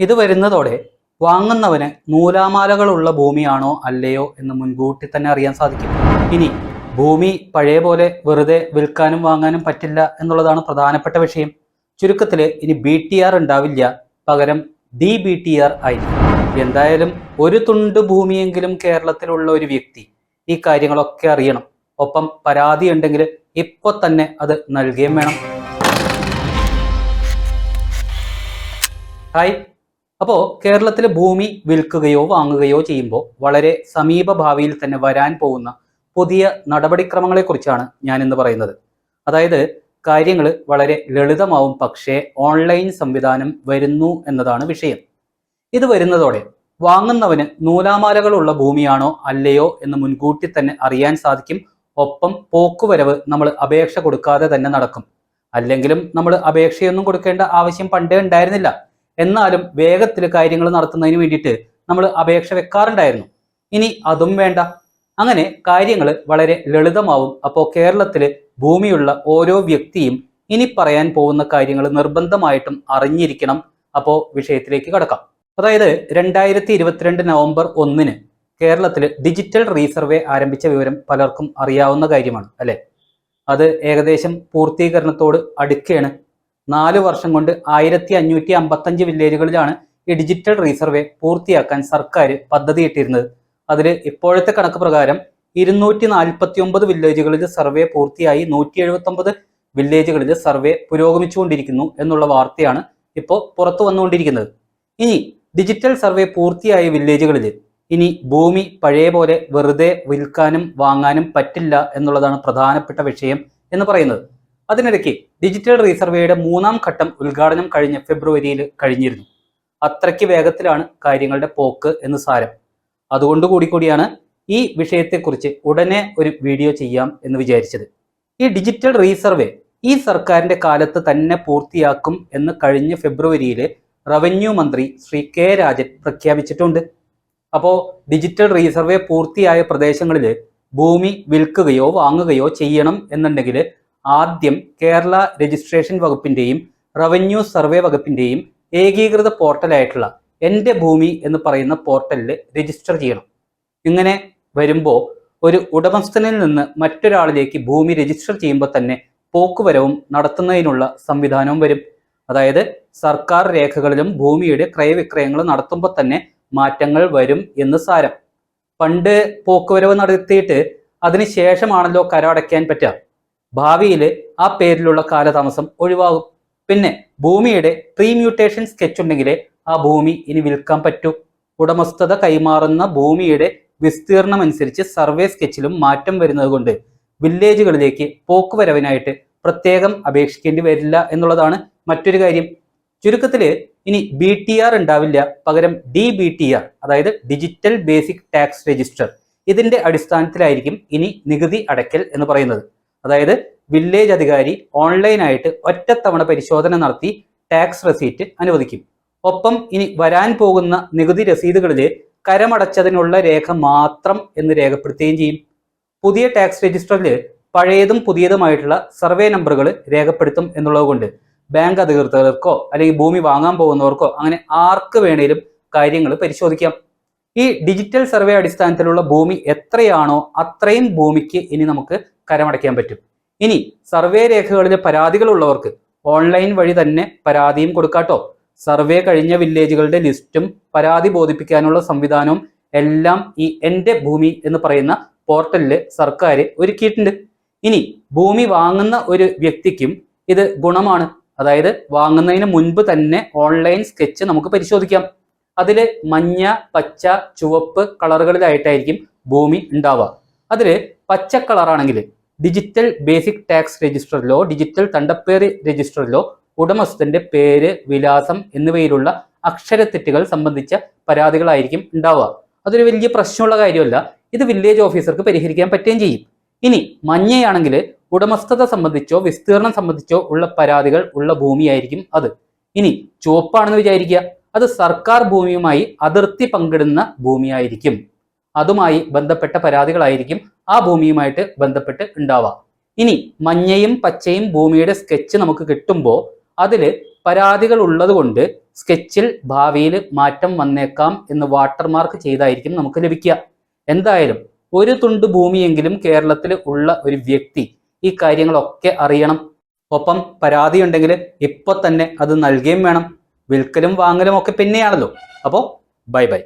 ഇത് വരുന്നതോടെ വാങ്ങുന്നവന് നൂലാമാലകളുള്ള ഭൂമിയാണോ അല്ലയോ എന്ന് മുൻകൂട്ടി തന്നെ അറിയാൻ സാധിക്കും. ഇനി ഭൂമി പഴയ പോലെ വെറുതെ വിൽക്കാനും വാങ്ങാനും പറ്റില്ല എന്നുള്ളതാണ് പ്രധാനപ്പെട്ട വിഷയം. ചുരുക്കത്തിൽ ഇനി ബി ടി ആർ ഉണ്ടാവില്ല. പകരം ഡി ബി ടി ആർ ആയിരിക്കും. എന്തായാലും ഒരു തുണ്ട് ഭൂമിയെങ്കിലും കേരളത്തിലുള്ള ഒരു വ്യക്തി ഈ കാര്യങ്ങളൊക്കെ അറിയണം. ഒപ്പം പരാതി ഉണ്ടെങ്കിൽ ഇപ്പൊ തന്നെ അത് നൽകുകയും വേണം. ഹായ് അപ്പോൾ കേരളത്തിലെ ഭൂമി വിൽക്കുകയോ വാങ്ങുകയോ ചെയ്യുമ്പോൾ വളരെ സമീപ ഭാവിയിൽ തന്നെ വരാൻ പോകുന്ന പുതിയ നടപടിക്രമങ്ങളെക്കുറിച്ചാണ് ഞാൻ ഇന്ന് പറയുന്നത്. അതായത് കാര്യങ്ങൾ വളരെ ലളിതമാവും പക്ഷേ ഓൺലൈൻ സംവിധാനം വരുന്നു എന്നതാണ് വിഷയം. ഇത് വരുന്നതോടെ വാങ്ങുന്നവന് നൂലാമാലകളുള്ള ഭൂമിയാണോ അല്ലയോ എന്ന് മുൻകൂട്ടി തന്നെ അറിയാൻ സാധിക്കും. ഒപ്പം പോക്കുവരവ് നമ്മൾ അപേക്ഷ കൊടുക്കാതെ തന്നെ നടക്കും. അല്ലെങ്കിലും നമ്മൾ അപേക്ഷയൊന്നും കൊടുക്കേണ്ട ആവശ്യം പണ്ടേ ഉണ്ടായിരുന്നില്ല. എന്നാലും വേഗത്തിൽ കാര്യങ്ങൾ നടത്തുന്നതിന് വേണ്ടിയിട്ട് നമ്മൾ അപേക്ഷ വെക്കാറുണ്ടായിരുന്നു. ഇനി അതും വേണ്ട. അങ്ങനെ കാര്യങ്ങൾ വളരെ ലളിതമാവും. അപ്പോൾ കേരളത്തിൽ ഭൂമിയുള്ള ഓരോ വ്യക്തിയും ഇനി പറയാൻ പോകുന്ന കാര്യങ്ങൾ നിർബന്ധമായിട്ടും അറിഞ്ഞിരിക്കണം. അപ്പോൾ വിഷയത്തിലേക്ക് കടക്കാം. അതായത് രണ്ടായിരത്തി ഇരുപത്തിരണ്ട് നവംബർ ഒന്നിന് കേരളത്തിൽ ഡിജിറ്റൽ റീസർവേ ആരംഭിച്ച വിവരം പലർക്കും അറിയാവുന്ന കാര്യമാണ് അല്ലേ? അത് ഏകദേശം പൂർത്തീകരണത്തോട് അടുക്കുകയാണ് നാല് വർഷം കൊണ്ട് ആയിരത്തി അഞ്ഞൂറ്റി അമ്പത്തഞ്ച് വില്ലേജുകളിലാണ് ഈ ഡിജിറ്റൽ റീസർവേ പൂർത്തിയാക്കാൻ സർക്കാർ പദ്ധതിയിട്ടിരുന്നത് അതിൽ ഇപ്പോഴത്തെ കണക്ക് പ്രകാരം ഇരുന്നൂറ്റി നാൽപ്പത്തി ഒമ്പത് വില്ലേജുകളിൽ സർവേ പൂർത്തിയായി നൂറ്റി എഴുപത്തി ഒമ്പത് വില്ലേജുകളിൽ സർവേ പുരോഗമിച്ചുകൊണ്ടിരിക്കുന്നു എന്നുള്ള വാർത്തയാണ് ഇപ്പോൾ പുറത്തു വന്നുകൊണ്ടിരിക്കുന്നത്. ഇനി ഡിജിറ്റൽ സർവേ പൂർത്തിയായ വില്ലേജുകളിൽ ഇനി ഭൂമി പഴയ പോലെ വെറുതെ വിൽക്കാനും വാങ്ങാനും പറ്റില്ല എന്നുള്ളതാണ് പ്രധാനപ്പെട്ട വിഷയം എന്ന് പറയുന്നത്. അതിനിടയ്ക്ക് ഡിജിറ്റൽ റീസർവേയുടെ മൂന്നാം ഘട്ടം ഉദ്ഘാടനം കഴിഞ്ഞ ഫെബ്രുവരിയിൽ കഴിഞ്ഞിരുന്നു. അത്രയ്ക്ക് വേഗത്തിലാണ് കാര്യങ്ങളുടെ പോക്ക് എന്ന് സാരം. അതുകൊണ്ട് കൂടി കൂടിയാണ് ഈ വിഷയത്തെക്കുറിച്ച് ഉടനെ ഒരു വീഡിയോ ചെയ്യാം എന്ന് വിചാരിച്ചത്. ഈ ഡിജിറ്റൽ റീസർവേ ഈ സർക്കാരിന്റെ കാലത്ത് തന്നെ പൂർത്തിയാക്കും എന്ന് കഴിഞ്ഞ ഫെബ്രുവരിയിൽ റവന്യൂ മന്ത്രി ശ്രീ കെ രാജൻ പ്രഖ്യാപിച്ചിട്ടുണ്ട്. അപ്പോൾ ഡിജിറ്റൽ റീസർവേ പൂർത്തിയായ പ്രദേശങ്ങളിൽ ഭൂമി വിൽക്കുകയോ വാങ്ങുകയോ ചെയ്യണം എന്നുണ്ടെങ്കിൽ ആദ്യം കേരള രജിസ്ട്രേഷൻ വകുപ്പിന്റെയും റവന്യൂ സർവേ വകുപ്പിന്റെയും ഏകീകൃത പോർട്ടലായിട്ടുള്ള എന്റെ ഭൂമി എന്ന് പറയുന്ന പോർട്ടലിൽ രജിസ്റ്റർ ചെയ്യണം. ഇങ്ങനെ വരുമ്പോൾ ഒരു ഉടമസ്ഥനിൽ നിന്ന് മറ്റൊരാളിലേക്ക് ഭൂമി രജിസ്റ്റർ ചെയ്യുമ്പോൾ തന്നെ പോക്കുവരവും നടത്തുന്നതിനുള്ള സംവിധാനവും വരും. അതായത് സർക്കാർ രേഖകളിലും ഭൂമിയുടെ ക്രയവിക്രയങ്ങൾ നടത്തുമ്പോൾ തന്നെ മാറ്റങ്ങൾ വരും എന്ന് സാരം. പണ്ട് പോക്കുവരവ് നടത്തിയിട്ട് അതിനുശേഷമാണല്ലോ കരമടയ്ക്കാൻ പറ്റുക. ഭാവിയിൽ ആ പേരിലുള്ള കാലതാമസം ഒഴിവാകും. പിന്നെ ഭൂമിയുടെ പ്രീമ്യൂട്ടേഷൻ സ്കെച്ച് ഉണ്ടെങ്കിൽ ആ ഭൂമി ഇനി വിൽക്കാൻ പറ്റൂ. ഉടമസ്ഥത കൈമാറുന്ന ഭൂമിയുടെ വിസ്തീർണം അനുസരിച്ച് സർവേ സ്കെച്ചിലും മാറ്റം വരുന്നത് കൊണ്ട് വില്ലേജുകളിലേക്ക് പോക്കുവരവിനായിട്ട് പ്രത്യേകം അപേക്ഷിക്കേണ്ടി വരില്ല എന്നുള്ളതാണ് മറ്റൊരു കാര്യം. ചുരുക്കത്തിൽ ഇനി ബി ടി ആർ ഉണ്ടാവില്ല. പകരം ഡി ബി ടി ആർ അതായത് ഡിജിറ്റൽ ബേസിക് ടാക്സ് രജിസ്റ്റർ. ഇതിന്റെ അടിസ്ഥാനത്തിലായിരിക്കും ഇനി നികുതി അടയ്ക്കൽ എന്ന് പറയുന്നത്. അതായത് വില്ലേജ് അധികാരി ഓൺലൈനായിട്ട് ഒറ്റത്തവണ പരിശോധന നടത്തി ടാക്സ് റെസീറ്റ് അനുവദിക്കും. ഒപ്പം ഇനി വരാൻ പോകുന്ന നികുതി രസീതുകളിൽ കരമടച്ചതിനുള്ള രേഖ മാത്രം എന്ന് രേഖപ്പെടുത്തുകയും ചെയ്യും. പുതിയ ടാക്സ് രജിസ്റ്ററിൽ പഴയതും പുതിയതുമായിട്ടുള്ള സർവേ നമ്പറുകൾ രേഖപ്പെടുത്തും എന്നുള്ളതുകൊണ്ട് ബാങ്ക് അധികൃതർക്കോ അല്ലെങ്കിൽ ഭൂമി വാങ്ങാൻ പോകുന്നവർക്കോ അങ്ങനെ ആർക്ക് വേണേലും കാര്യങ്ങൾ പരിശോധിക്കാം. ഈ ഡിജിറ്റൽ സർവേ അടിസ്ഥാനത്തിലുള്ള ഭൂമി എത്രയാണോ അത്രയും ഭൂമിക്ക് ഇനി നമുക്ക് കരമടയ്ക്കാൻ പറ്റും. ഇനി സർവേ രേഖകളിൽ പരാതികളുള്ളവർക്ക് ഓൺലൈൻ വഴി തന്നെ പരാതിയും കൊടുക്കാട്ടോ. സർവേ കഴിഞ്ഞ വില്ലേജുകളുടെ ലിസ്റ്റും പരാതി ബോധിപ്പിക്കാനുള്ള സംവിധാനവും എല്ലാം ഈ എന്റെ ഭൂമി എന്ന് പറയുന്ന പോർട്ടലിൽ സർക്കാർ ഒരുക്കിയിട്ടുണ്ട്. ഇനി ഭൂമി വാങ്ങുന്ന ഒരു വ്യക്തിക്കും ഇത് ഗുണമാണ്. അതായത് വാങ്ങുന്നതിന് മുൻപ് തന്നെ ഓൺലൈൻ സ്കെച്ച് നമുക്ക് പരിശോധിക്കാം. അതിൽ മഞ്ഞ പച്ച ചുവപ്പ് കളറുകളിലായിട്ടായിരിക്കും ഭൂമി ഉണ്ടാവുക. അതിൽ പച്ച കളറാണെങ്കിൽ ഡിജിറ്റൽ ബേസിക് ടാക്സ് രജിസ്റ്ററിലോ ഡിജിറ്റൽ തണ്ടപ്പേര് രജിസ്റ്ററിലോ ഉടമസ്ഥന്റെ പേര് വിലാസം എന്നിവയിലുള്ള അക്ഷരത്തെറ്റുകൾ സംബന്ധിച്ച പരാതികളായിരിക്കും ഉണ്ടാവുക. അതൊരു വലിയ പ്രശ്നമുള്ള കാര്യമല്ല. ഇത് വില്ലേജ് ഓഫീസർക്ക് പരിഹരിക്കാൻ പറ്റുകയും ചെയ്യും. ഇനി മഞ്ഞയാണെങ്കിൽ ഉടമസ്ഥത സംബന്ധിച്ചോ വിസ്തീർണം സംബന്ധിച്ചോ ഉള്ള പരാതികൾ ഉള്ള ഭൂമിയായിരിക്കും അത്. ഇനി ചുവപ്പാണെന്ന് വിചാരിക്കുക. അത് സർക്കാർ ഭൂമിയുമായി അതിർത്തി പങ്കിടുന്ന ഭൂമിയായിരിക്കും. അതുമായി ബന്ധപ്പെട്ട പരാതികളായിരിക്കും ആ ഭൂമിയുമായിട്ട് ബന്ധപ്പെട്ട് ഉണ്ടാവാം. ഇനി മഞ്ഞയും പച്ചയും ഭൂമിയുടെ സ്കെച്ച് നമുക്ക് കിട്ടുമ്പോൾ അതിൽ പരാതികൾ ഉള്ളതുകൊണ്ട് സ്കെച്ചിൽ ഭാവിയിൽ മാറ്റം വന്നേക്കാം എന്ന് വാട്ടർമാർക്ക് ചെയ്തായിരിക്കും നമുക്ക് ലഭിക്കുക. എന്തായാലും ഒരു തുണ്ട് ഭൂമിയെങ്കിലും കേരളത്തിൽ ഉള്ള ഒരു വ്യക്തി ഈ കാര്യങ്ങളൊക്കെ അറിയണം. ഒപ്പം പരാതി ഉണ്ടെങ്കിൽ ഇപ്പൊ തന്നെ അത് നൽകുകയും വേണം. വിൽക്കലും വാങ്ങലും ഒക്കെ പിന്നെയാണല്ലോ. അപ്പോൾ ബൈ ബൈ